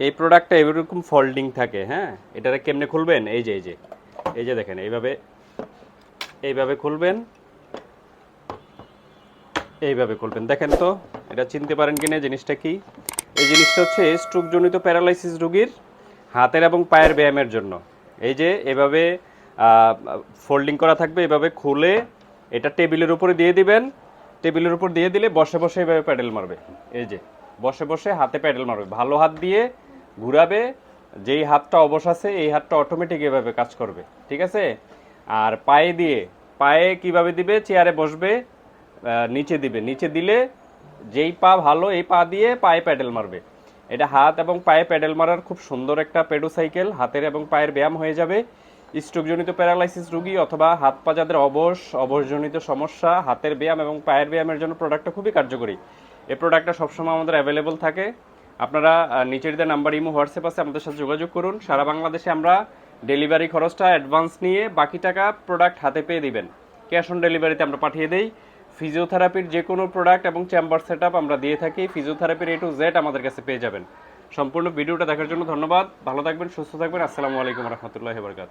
এই প্রোডাক্টটা এরকম ফোল্ডিং থাকে হ্যাঁ? এটারে কেমনে খুলবেন? এই যে এই যে। এই যে দেখেন, এইভাবে এইভাবে খুলবেন। এইভাবে খুলবেন। দেখেন তো, এটা চিনতে পারেন কিনা জিনিসটা কি? এই জিনিসটা হচ্ছে স্ট্রোকজনিত প্যারালাইসিস রোগীর হাতের এবং পায়ের ব্যায়ামের জন্য। এই যে, এভাবে ফোল্ডিং করা থাকবে, এভাবে খুলে এটা টেবিলের উপরে দিয়ে দিবেন। টেবিলের উপর দিয়ে দিলে বসে বসে এভাবে প্যাডেল মারবে। এই যে, বসে বসে হাতে প্যাডেল মারবে। ভালো হাত দিয়ে ঘুরাবে, যেই হাতটা অবশ আছে, এই হাতটা অটোমেটিক এভাবে কাজ করবে। ঠিক আছে? আর পায়ে দিয়ে, পায়ে কীভাবে দিবে? চেয়ারে বসবে নিচে দিবে। নিচে দিলে যেই পা ভালো, এই পা দিয়ে পায়ে প্যাডেল মারবে। এটা হাত এবং পায়ে প্যাডেল মারার খুব সুন্দর একটা পেডোসাইকেল হাতের এবং পায়ের ব্যায়াম হয়ে যাবে। স্ট্রোকজনিত প্যারালাইসিস রোগী অথবা হাত পা যাদের অবশ, অবশজনিত সমস্যা, হাতের ব্যায়াম এবং পায়ের ব্যায়ামের জন্য প্রোডাক্টটা খুবই কার্যকরী। এই প্রোডাক্টটা সবসময় আমাদের অ্যাভেলেবল থাকে। আপনারা নিচের যে নাম্বার ইমো, হোয়াটসঅ্যাপ আছে, আমাদের সাথে যোগাযোগ করুন। সারা বাংলাদেশে আমরা ডেলিভারি খরচটা অ্যাডভান্স নিয়ে বাকি টাকা প্রোডাক্ট হাতে পেয়ে দিবেন। ক্যাশ অন ডেলিভারিতে আমরা পাঠিয়ে দেই। ফিজিওথেরাপির যে কোনো প্রোডাক্ট এবং চেম্বার সেট আমরা দিয়ে থাকি। ফিজিওথেরাপির এ টু জেড আমাদের কাছে পেয়ে যাবেন। সম্পূর্ণ ভিডিওটা দেখার জন্য ধন্যবাদ। ভালো থাকবেন, সুস্থ থাকবেন। আসসালামু আলাইকুম রহমতুল্লাহ বরকাত